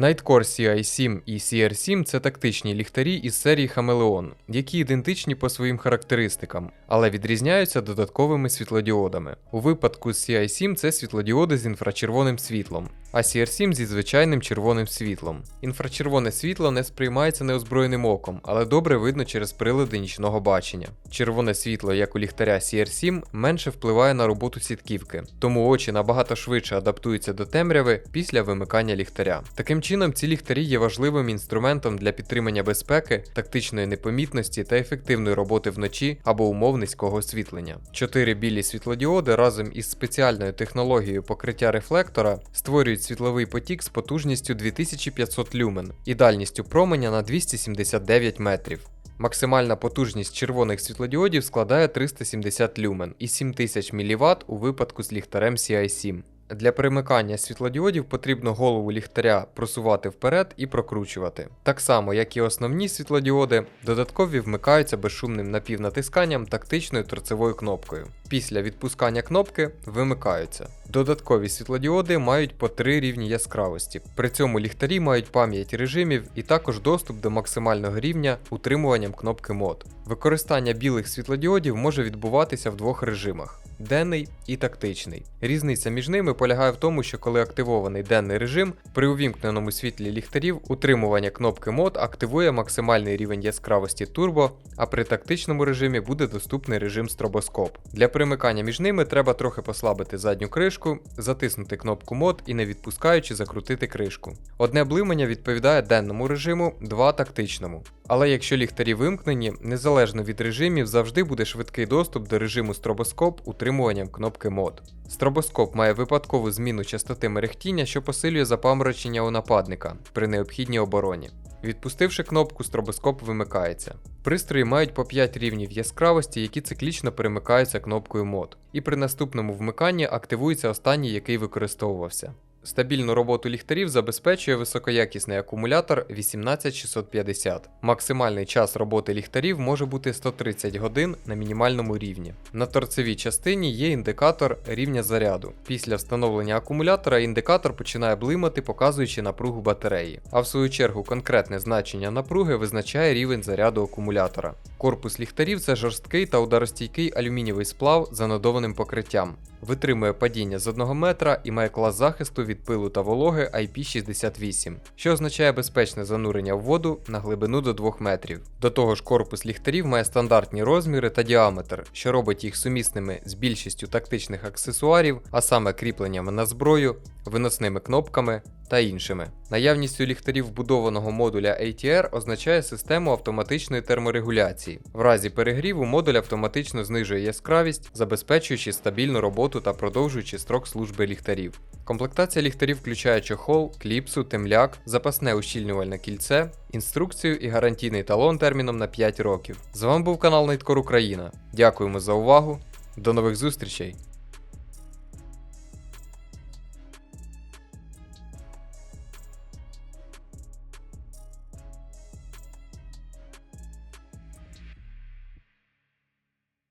Nightcore CI7 і CR7 це тактичні ліхтарі із серії Хамелеон, які ідентичні по своїм характеристикам, але відрізняються додатковими світлодіодами. У випадку з CI7 це світлодіоди з інфрачервоним світлом, а CR7 зі звичайним червоним світлом. Інфрачервоне світло не сприймається неозброєним оком, але добре видно через прилади нічного бачення. Червоне світло, як у ліхтаря CR7, менше впливає на роботу сітківки, тому очі набагато швидше адаптуються до темряви після вимикання ліхтаря. Таким чином, ці ліхтарі є важливим інструментом для підтримання безпеки, тактичної непомітності та ефективної роботи вночі або умов низького освітлення. Чотири білі світлодіоди разом із спеціальною технологією покриття рефлектора створюють світловий потік з потужністю 2500 люмен і дальністю променя на 279 метрів. Максимальна потужність червоних світлодіодів складає 370 люмен і 7000 мВт у випадку з ліхтарем CI7. Для перемикання світлодіодів потрібно голову ліхтаря просувати вперед і прокручувати. Так само, як і основні світлодіоди, додаткові вмикаються безшумним напівнатисканням тактичною торцевою кнопкою. Після відпускання кнопки вимикаються. Додаткові світлодіоди мають по три рівні яскравості. При цьому ліхтарі мають пам'ять режимів і також доступ до максимального рівня утримуванням кнопки мод. Використання білих світлодіодів може відбуватися в двох режимах денний і тактичний. Різниця між ними полягає в тому, що коли активований денний режим, при увімкненому світлі ліхтарів утримування кнопки мод активує максимальний рівень яскравості турбо, а при тактичному режимі буде доступний режим стробоскоп. Для примикання між ними треба трохи послабити задню кришку, затиснути кнопку мод і не відпускаючи закрутити кришку. Одне блимання відповідає денному режиму, два тактичному. Але якщо ліхтарі вимкнені, незалежно від режимів, завжди буде швидкий доступ до режиму стробоскоп утримуванням кнопки мод. Стробоскоп має випадкову зміну частоти мерехтіння, що посилює запаморочення у нападника при необхідній обороні. Відпустивши кнопку, стробоскоп вимикається. Пристрої мають по 5 рівнів яскравості, які циклічно перемикаються кнопкою мод, і при наступному вмиканні активується останній, який використовувався. Стабільну роботу ліхтарів забезпечує високоякісний акумулятор 18650. Максимальний час роботи ліхтарів може бути 130 годин на мінімальному рівні. На торцевій частині є індикатор рівня заряду. Після встановлення акумулятора індикатор починає блимати, показуючи напругу батареї. А в свою чергу конкретне значення напруги визначає рівень заряду акумулятора. Корпус ліхтарів це жорсткий та ударостійкий алюмінієвий сплав з анодованим покриттям. Витримує падіння з 1 метра і має клас захисту від пилу та вологи IP68, що означає безпечне занурення в воду на глибину до 2 метрів. До того ж, корпус ліхтарів має стандартні розміри та діаметр, що робить їх сумісними з більшістю тактичних аксесуарів, а саме кріпленнями на зброю, виносними кнопками та іншими. Наявністю ліхтарів вбудованого модуля ATR означає систему автоматичної терморегуляції. В разі перегріву модуль автоматично знижує яскравість, забезпечуючи стабільну роботу та продовжуючи строк служби ліхтарів. Комплектація ліхтарів включає чохол, кліпсу, темляк, запасне ущільнювальне кільце, інструкцію і гарантійний талон терміном на 5 років. З вами був канал Найткор Україна. Дякуємо за увагу. До нових зустрічей!